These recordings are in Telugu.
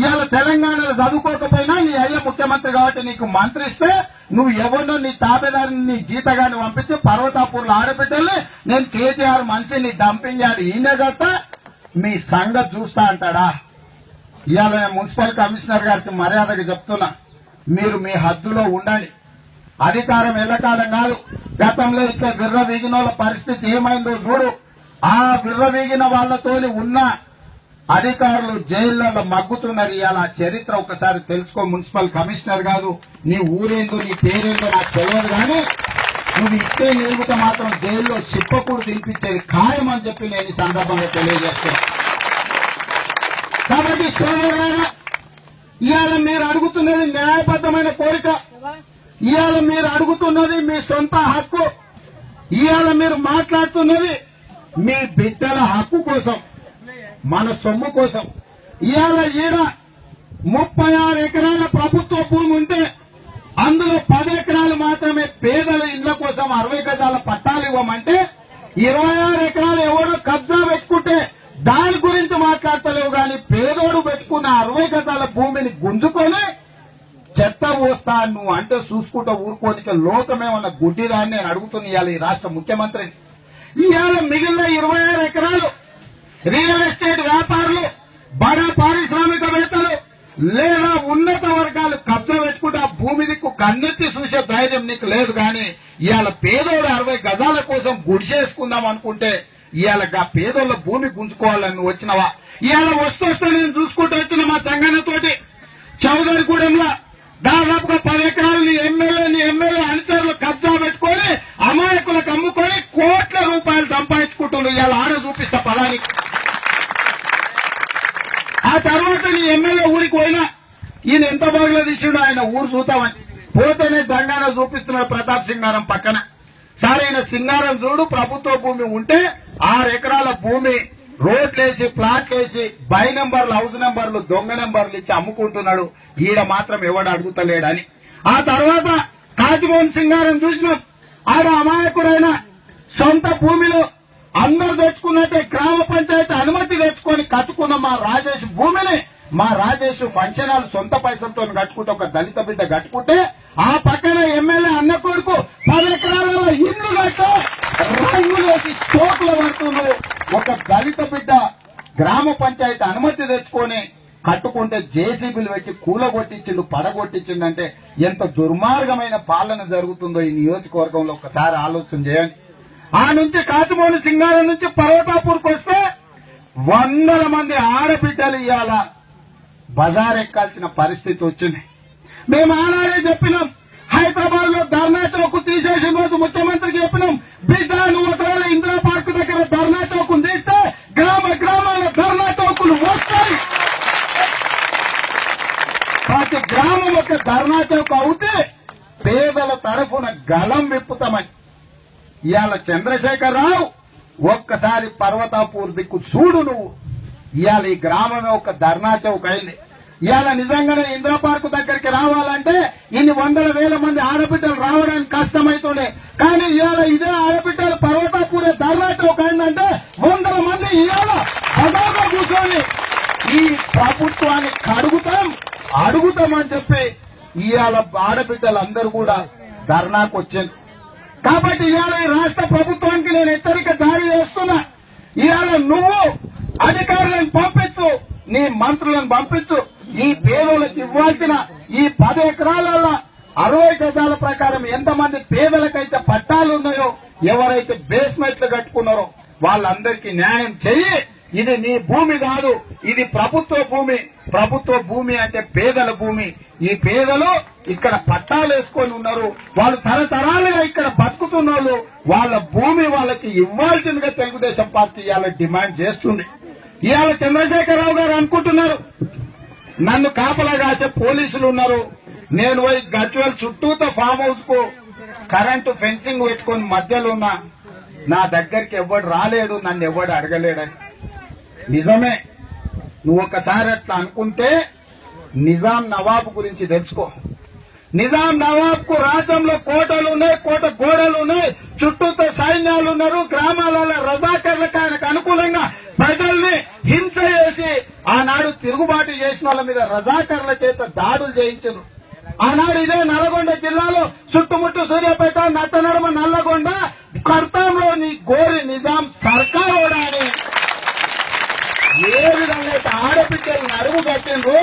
ఇవాళ తెలంగాణలో చదువుకోకపోయినా నీ అయ్య ముఖ్యమంత్రి కాబట్టి నీకు మంత్రి ఇస్తే నువ్వు ఎవరినో నీ తాబేదారిని నీ జీతగాన్ని పంపించి పర్వతాపూర్లో ఆడబిడ్డల్ని నేను కేటీఆర్ మనిషిని డంపింగ్ చేయాలి ఈయనే కదా మీ సంగతి చూస్తా అంటాడా? ఇవాళ మున్సిపల్ కమిషనర్ గారికి మర్యాదగా చెప్తున్నా మీరు మీ హద్దులో ఉండండి. అధికారం ఎల్లకాలం కాదు. గతంలో ఇక్కడ విర్ర వీగిన వాళ్ళ పరిస్థితి ఏమైందో చూడు. ఆ విర్ర వీగిన వాళ్ళతోనే ఉన్న. అధికారులు జైళ్ళలో మగ్గుతున్నారు ఇవాళ చరిత్ర ఒకసారి తెలుసుకో మున్సిపల్ కమిషనర్ కాదు నీ ఊరేందో నీ పేరేందో నాకు తెలియదు కానీ నువ్వు ఇచ్చే నిలుగుతే మాత్రం జైల్లో చిప్పకూడు తినిపించేది ఖాయం అని చెప్పి నేను ఈ సందర్భంగా తెలియజేస్తున్నా కాబట్టి ఇవాళ మీరు అడుగుతున్నది న్యాయబద్ధమైన కోరిక. ఇవాళ మీరు అడుగుతున్నది మీ సొంత హక్కు. ఇవాళ మీరు మాట్లాడుతున్నది మీ బిడ్డల హక్కు కోసం. మన సొమ్ము కోసం. ఇవాళ ఈడ ముప్పై ఆరు ఎకరాల ప్రభుత్వ భూమి ఉంటే అందులో పది ఎకరాలు మాత్రమే పేదల ఇళ్ళ కోసం అరవై గజాల పట్టాలు ఇవ్వమంటే ఇరవై ఆరు ఎకరాలు ఎవడో కబ్జా పెట్టుకుంటే దాని గురించి మాట్లాడతలేవు గాని పేదోడు పెట్టుకున్న అరవై గజాల భూమిని గుంజుకొని చెత్త పోస్తా నువ్వు అంటే చూసుకుంటా ఊరుకోనిక లోకమేమన్నా ఉన్న అని నేను అడుగుతున్నా ఇవాళ ఈ రాష్ట్ర ముఖ్యమంత్రిని. ఇవాళ మిగిలిన ఇరవై ఆరు ఎకరాలు రియల్ ఎస్టేట్ వ్యాపారులు బడా పారిశ్రామికవేత్తలు లేదా ఉన్నత వర్గాలు కబ్జా పెట్టుకుంటే ఆ భూమి దిక్కు కన్నెత్తి చూసే ధైర్యం నీకు లేదు కానీ ఇవాళ పేదోడు అరవై గజాల కోసం గుడిసేసుకుందాం అనుకుంటే ఇవాళ పేదోళ్ళ భూమి గుంజుకోవాలని వచ్చినవా? ఇవాళ వస్తూ వస్తే నేను చూసుకుంటూ వచ్చిన మా చౌదరి చౌదరిగూడెంలో దాదాపుగా పది ఎకరాలని ఎమ్మెల్యే ఎమ్మెల్యే అనుచరులు కబ్జా పెట్టుకొని అమాయకులకు అమ్ముకొని కోట్ల రూపాయలు సంపాదించుకుంటున్నారు. ఇవాళ ఆడ చూపిస్తా పదానికి ఆ తర్వాత నీ ఎమ్మెల్యే ఊరికి పోయినా ఈయన ఎంత బాగా తీసిండు ఆయన ఊరు చూద్దామని. పోతేనే దంగాన చూపిస్తున్నాడు ప్రతాప్ సింగారం పక్కన. సరే ఈయన సింగారం చూడు ప్రభుత్వ భూమి ఉంటే ఆరు ఎకరాల భూమి రోడ్లేసి ప్లాట్లేసి బై నెంబర్లు హౌస్ నెంబర్లు దొంగ నెంబర్లు ఇచ్చి అమ్ముకుంటున్నాడు. ఈడ మాత్రం ఎవడు అడుగుతలేడని. ఆ తర్వాత కాజిమోహన్ సింగారం చూసినాం. ఆడ అమాయకుడైన సొంత భూమిలో అందరు తెచ్చుకున్నట్టే గ్రామ పంచాయతీ అనుమతి తెచ్చుకొని కట్టుకున్న మా రాజేష్ భూమిని మా రాజేష్ పంచనాలు సొంత పైసలతో కట్టుకుంటే ఒక దళిత బిడ్డ కట్టుకుంటే ఆ పక్కన ఎమ్మెల్యే అన్న కొడుకు పది ఎకరాలలో ఇల్లు కట్ట రంగులేసి చోట్ల పడుతుంది ఒక దళిత బిడ్డ గ్రామ పంచాయతీ అనుమతి తెచ్చుకొని కట్టుకుంటే జేసీబీలు పెట్టి కూలగొట్టించిండు పడగొట్టించిండంటే ఎంత దుర్మార్గమైన పాలన జరుగుతుందో ఈ నియోజకవర్గంలో ఒకసారి ఆలోచన చేయండి. ఆ నుంచి కాచిమోని సింగారం నుంచి పర్వతాపూర్కి వస్తే వందల మంది ఆడబిడ్డలు ఇవాళ బజార్ ఎక్కాల్సిన పరిస్థితి వచ్చింది. మేము ఆనాడే చెప్పినాం హైదరాబాద్లో ధర్నా చౌక్ తీసేసిన రోజు ముఖ్యమంత్రికి చెప్పినాం బిడ్డ నువ్వు ఒకవేళ ఇందిరా పార్క్ దగ్గర ధర్నా చౌక్ తీస్తే గ్రామ గ్రామాల ధర్నా చౌకులు వస్తాయి. ప్రతి గ్రామం ఒక ధర్నా చౌక్ అవుతే పేదల తరఫున గలం విప్పుతామని ఇవాళ చంద్రశేఖరరావు ఒక్కసారి పర్వతాపూర్ దిక్కు చూడు నువ్వు. ఇవాళ ఈ గ్రామమే ఒక ధర్నా చౌక్ అయింది. ఇవాళ నిజంగానే ఇందిరా పార్క్ దగ్గరికి రావాలంటే ఇన్ని వందల వేల మంది ఆడబిడ్డలు రావడానికి కష్టమైతుండే. కానీ ఇవాళ ఇదే ఆడబిడ్డలు పర్వతాపూరే ధర్నా చౌక్ అయిందంటే వందల మంది ఇవాళ బజార్లో కూర్చొని ఈ ప్రభుత్వాన్ని కడుగుతాం అడుగుతామని చెప్పి ఇవాళ ఆడబిడ్డలందరూ కూడా ధర్నాకు వచ్చింది కాబట్టి ఇవాళ ఈ రాష్ట్ర ప్రభుత్వానికి నేను హెచ్చరిక జారీ చేస్తున్నా. ఇవాళ నువ్వు అధికారులను పంపించు నీ మంత్రులను పంపించు ఈ పేదలకు ఇవ్వాల్సిన ఈ పది ఎకరాలలో అరవై గజాల ప్రకారం ఎంతమంది పేదలకైతే పట్టాలు ఉన్నాయో ఎవరైతే బేస్మెంట్లు కట్టుకున్నారో వాళ్ళందరికీ న్యాయం చెయ్యి. ఇది నీ భూమి కాదు ఇది ప్రభుత్వ భూమి. ప్రభుత్వ భూమి అంటే పేదల భూమి. ఈ పేదలు ఇక్కడ పట్టాలు వేసుకొని ఉన్నారు. వాళ్ళు తరతరాలుగా ఇక్కడ బతుకుతున్న వాళ్ళు వాళ్ళ భూమి వాళ్ళకి ఇవ్వాల్సిందిగా తెలుగుదేశం పార్టీ ఇవాళ డిమాండ్ చేస్తుంది. ఇవాళ చంద్రశేఖరరావు గారు అనుకుంటున్నారు నన్ను కాపలా కాసే పోలీసులు ఉన్నారు. నేను పోయి గజ్వల్ చుట్టూతో ఫామ్ హౌస్కు కరెంటు ఫెన్సింగ్ పెట్టుకొని మధ్యలో ఉన్నా. నా దగ్గరికి ఎవడు రాలేడు నన్ను ఎవడు అడగలేడని. నిజమే. నువ్వు ఒకసారి అట్లా అనుకుంటే నిజాం నవాబు గురించి తెలుసుకో. నిజాం నవాబ్కు రాజ్యంలో కోటలు ఉన్నాయి కోట గోడలు ఉన్నాయి చుట్టూతో సైన్యాలు ఉన్నారు గ్రామాలలో రజాకర్లకు ఆయనకు అనుకూలంగా ప్రజల్ని హింస చేసి ఆనాడు తిరుగుబాటు చేసిన వాళ్ళ మీద రజాకర్ల చేత దాడులు చేయించారు. ఆనాడు ఇదే నల్గొండ జిల్లాలో చుట్టుముట్టు సూర్యాపేట నత్తనడమ నల్లగొండ కర్తంలోని గోరి నిజాం సర్కార్ అని ఏ విధంగా అయితే ఆడపిల్లలు నడుము కట్టిండ్రు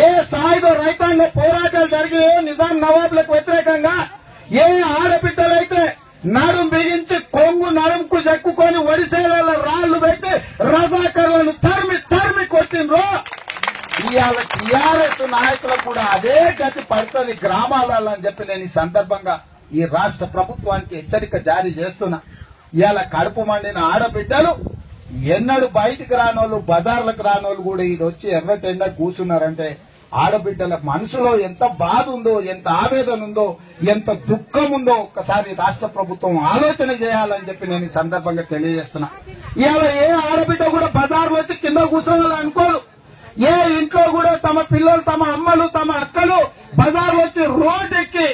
ఏ స్థాయిలో రైతాంగ పోరాటాలు జరిగి నిజాం నవాబులకు వ్యతిరేకంగా ఏ ఆడబిడ్డలైతే నడుం బిగించి కొంగు నడుంకు చెక్కుకొని ఒడిసేల రాళ్ళు పెట్టి రజాకర్లను తరిమి తరిమి కొట్టిండ్రు ఇవాళ టిఆర్ఎస్ నాయకులకు కూడా అదే గతి పడుతుంది గ్రామాలలో అని చెప్పి నేను ఈ సందర్భంగా ఈ రాష్ట్ర ప్రభుత్వానికి హెచ్చరిక జారీ చేస్తున్నా. ఇవాళ కడుపు మండిన ఆడబిడ్డలు ఎన్నడు బయటికి రానోళ్ళు బజార్లకు రానోళ్ళు కూడా ఇది వచ్చి ఎర్రటెండ కూర్చున్నారంటే ఆడబిడ్డల మనసులో ఎంత బాధ ఉందో ఎంత ఆవేదన ఉందో ఎంత దుఃఖం ఉందో ఒక్కసారి రాష్ట్ర ప్రభుత్వం ఆలోచన చేయాలని చెప్పి నేను ఈ సందర్భంగా తెలియజేస్తున్నా. ఇవాళ ఏ ఆడబిడ్డ కూడా బజార్లో వచ్చి కింద కూర్చోవాలని అనుకోరు ఏ ఇంట్లో కూడా తమ పిల్లలు తమ అమ్మలు తమ అక్కలు బజార్లో వచ్చి రోడ్డు ఎక్కి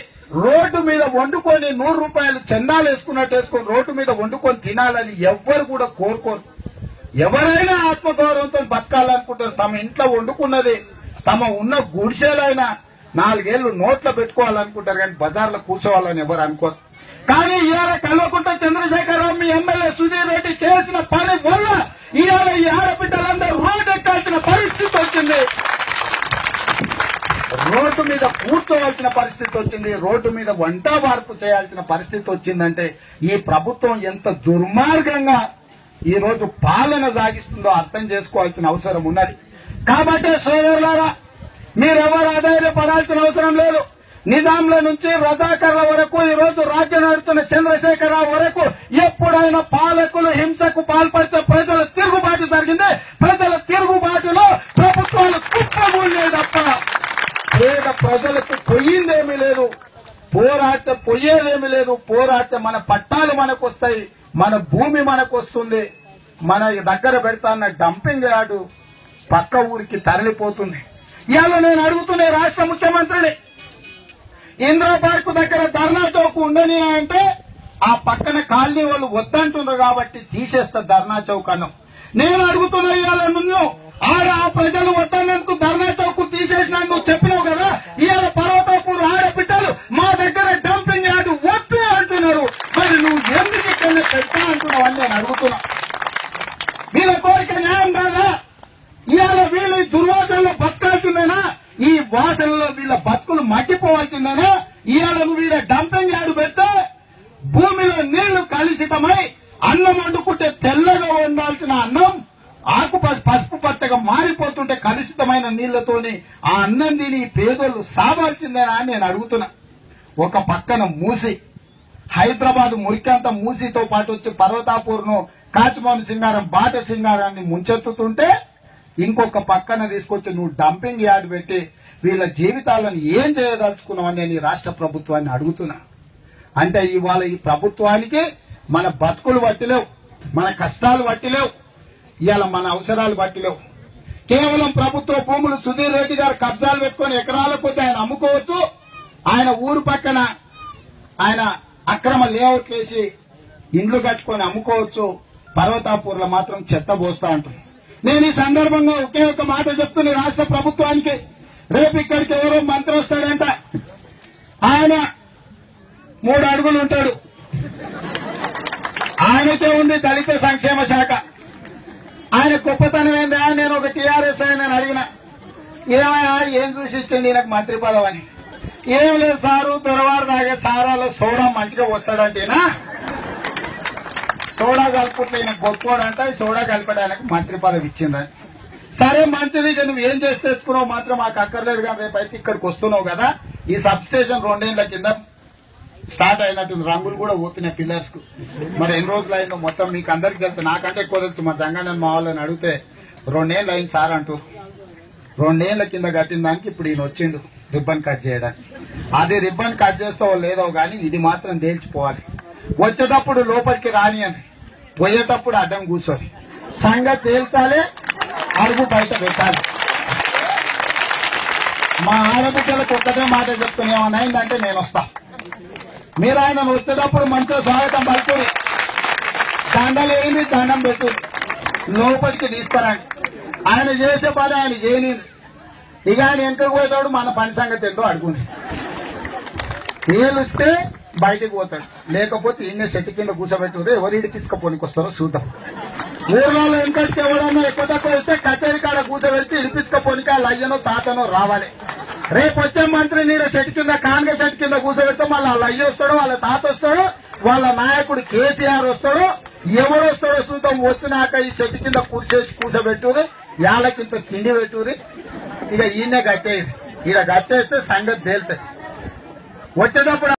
రోడ్డు మీద వండుకొని నూరు రూపాయలు చందాలు వేసుకున్నట్టు వేసుకొని రోడ్డు మీద వండుకొని తినాలని ఎవ్వరు కూడా కోరుకోరు. ఎవరైనా ఆత్మగౌరవంతో బతకాలనుకుంటారు తమ ఇంట్లో వండుకున్నది తమ ఉన్న గుడిసెలైనా నాలుగేళ్ళు నోట్లో పెట్టుకోవాలనుకుంటారు కానీ బజార్లో కూర్చోవాలని ఎవరు అనుకోరు. కానీ ఇవాళ కల్వకుంట చంద్రశేఖరరావు మీ ఎమ్మెల్యే సుధీర్ రెడ్డి చేసిన పని వల్ల ఇవాళ ఈ ఆడబిడ్డలందరూ రోడ్డు ఎక్కాల్సిన పరిస్థితి వచ్చింది. రోడ్డు మీద కూర్చోవలసిన పరిస్థితి వచ్చింది రోడ్డు మీద వంట వార్పు చేయాల్సిన పరిస్థితి వచ్చిందంటే ఈ ప్రభుత్వం ఎంత దుర్మార్గంగా ఈ రోజు పాలన సాగిస్తుందో అర్థం చేసుకోవాల్సిన అవసరం ఉన్నది. కాబట్టి సోదరులారా మీరెవరు ఆధారపడాల్సిన అవసరం లేదు. నిజాంల నుంచి రజాకర్ల వరకు ఈ రోజు రాజ్యం నడుతున్న చంద్రశేఖరరావు వరకు ఎప్పుడైనా పాలకులు హింసకు పాల్పడితే ప్రజల తిరుగుబాటు జరిగింది. ప్రజల తిరుగుబాటులో ప్రభుత్వాలు కుప్పగూడలేదు తప్ప పేద ప్రజలకు పొయ్యిందేమీ లేదు. పోరాట పొయ్యేదేమీ లేదు. పోరాట మన పట్టాలు మనకు వస్తాయి మన భూమి వస్తుంది. మన దగ్గర పెడతాన్న డంపింగ్ యార్డు పక్క ఊరికి తరలిపోతుంది. ఇవాళ నేను అడుగుతున్న రాష్ట్ర ముఖ్యమంత్రిని ఇందిరా పార్కు దగ్గర ధర్నా చౌక్ ఉండని అంటే ఆ పక్కన కాలనీ వాళ్ళు వద్దంటున్నారు కాబట్టి తీసేస్తా ధర్నా చౌక్ అను నేను అడుగుతున్నా ఇవాళ నిన్ను ఆడ ఆ ప్రజలు వద్దన్నందుకు ధర్నా చౌక్ తీసేసినందుకు చెప్పినావు కదా ఇవాళ పర్వతాపూర్ ఆడబిడ్డలు మా దగ్గర డంపింగ్ యార్డు వద్దు అంటున్నారు మరి నువ్వు ఎందుకు ఇక్కడ పెట్టా అంటున్నావు అని నేను అడుగుతున్నా వీళ్ళ కోరిక న్యాయం కాదా ఇవాళ వీళ్ళు ఈ దుర్వాసనలో బతకాల్సిందేనా ఈ వాసనలో వీళ్ళ బతుకులు మట్టిపోవాల్సిందేనా ఇవాళ నువ్వు వీళ్ళ డంపింగ్ యార్డు పెడితే భూమిలో నీళ్ళు కలుషితమై అన్నం వండుకుంటే తెల్లగా వండాల్సిన అన్నం ఆకు పసుపు పచ్చగా మారిపోతుంటే కలుషితమైన నీళ్ళతోని ఆ అన్నం తిని పేదోళ్ళు సావాల్సిందేనా అని నేను అడుగుతున్నా. ఒక పక్కన మూసి. హైదరాబాద్ మురికంత మూసితో పాటు వచ్చి పర్వతాపూర్ను కాచిమోహన్ సింగారం బాట సింగారాన్ని ముంచెత్తుతుంటే ఇంకొక పక్కన తీసుకొచ్చి నువ్వు డంపింగ్ యార్డ్ పెట్టి వీళ్ళ జీవితాలను ఏం చేయదలుచుకున్నావని నేను ఈ రాష్ట్ర ప్రభుత్వాన్ని అడుగుతున్నా. అంటే ఇవాళ ఈ ప్రభుత్వానికి మన బతుకులు పట్టిలేవు మన కష్టాలు వట్టిలేవు ఇవాళ మన అవసరాలు బట్టి లేవు. కేవలం ప్రభుత్వ భూములు సుధీర్ రెడ్డి గారు కబ్జాలు పెట్టుకొని ఎకరాల కొద్ది ఆయన అమ్ముకోవచ్చు. ఆయన ఊరు పక్కన ఆయన అక్రమ లేఅవుట్ వేసి ఇండ్లు కట్టుకొని అమ్ముకోవచ్చు. పర్వతాపూర్లో మాత్రం చెత్త పోస్తా ఉంటుంది. నేను ఈ సందర్భంగా ఒకే ఒక మాట చెప్తున్న రాష్ట్ర ప్రభుత్వానికి. రేపు ఇక్కడికి ఎవరో మంత్రి వస్తాడంట. ఆయన మూడు అడుగులు ఉంటాడు. ఆయనకే ఉంది దళిత సంక్షేమ శాఖ. గొప్పతనం ఏందా? నేను ఒక టీఆర్ఎస్ ఆయన అడిగిన. ఏమయ్యా ఏం చూసి ఇచ్చండి నాకు మంత్రి పదవి అని? ఏం లేదు సారు దొరవారు తాగే సారాలో సోడా మంచిగా వస్తాడంటేనా సోడా కలుపుకుంటే ఈయన గొప్పోడంట సోడా కలిపడానికి మంత్రి పదవి ఇచ్చిందని సరే మంచిది ఇక నువ్వు ఏం చేసి తెచ్చుకున్నావు మాత్రం మాకు అక్కర్లేదు కానీ రేపు అయితే ఇక్కడికి వస్తున్నావు కదా. ఈ సబ్ స్టేషన్ రెండేళ్ళ కింద స్టార్ట్ అయినట్టుంది. రంగులు కూడా ఊపిన పిల్లర్స్కు. మరి ఎన్ని రోజులు అయిందో మొత్తం మీకు అందరికి తెలుసు. నాకంటే ఎక్కువ తెలుసు. మా జంగానని మా వాళ్ళని అడిగితే రెండేళ్ళు అయింది సార్ అంటూ. రెండేళ్ళ కింద కట్టిన దానికి ఇప్పుడు ఈయన వచ్చిండు రిబ్బన్ కట్ చేయడానికి. అది రిబ్బన్ కట్ చేస్తావో లేదో కానీ ఇది మాత్రం తేల్చిపోవాలి. వచ్చేటప్పుడు లోపలికి రాని అని పోయేటప్పుడు అడ్డం కూర్చొని సంగతి తేల్చాలి అడుగు బయట పెట్టాలి. మా ఆడబిడ్డలకు ఒక్కటే మాట చెప్తున్నామని అయిందంటే నేను వస్తాను మీరు ఆయన వచ్చేటప్పుడు మంచిగా స్వాగతం పడుతుంది దండలు ఏంది దండం పెట్టు. లోపలికి తీసుకురండి. ఆయన చేసే పని ఆయన చేయని ఇక ఆయన వెనుకకు పోయేటోడు మన పని సంగతి ఎంతో అడుగుంది తేలుస్తే బయటికి పోతాడు. లేకపోతే ఈయన చెట్టు కింద కూర్చోబెట్టుకుంటే ఎవరు ఇడి తీసుకుపోనికి వస్తారో చూద్దాం. ఊర్లో వెంకటికి ఎవడన్నా ఎక్కువ తక్కువ వస్తే కచేరీ కాడ కూర్చోబెట్టి ఇడిపించుకోపోనికి వాళ్ళ అయ్యనో తాతనో రావాలి. రేపు వచ్చే మంత్రి నీడ చెట్టు కింద కాంగ్రెస్ చెట్టు కింద కూర్చోబెడితే మళ్ళీ వాళ్ళ అయ్యి వస్తాడు వాళ్ళ తాత వస్తాడు వాళ్ళ నాయకుడు కేసీఆర్ వస్తాడు. ఎవరు వస్తాడో చూద్దాం. వచ్చినాక ఈ చెట్టు కింద కూర్చేసి కూర్చోబెట్టుకుని యాలకింత తిండి పెట్టుకుని ఇక ఈయనే కట్టేది. ఈడ కట్టేస్తే సంగతి తేలుతుంది వచ్చేటప్పుడు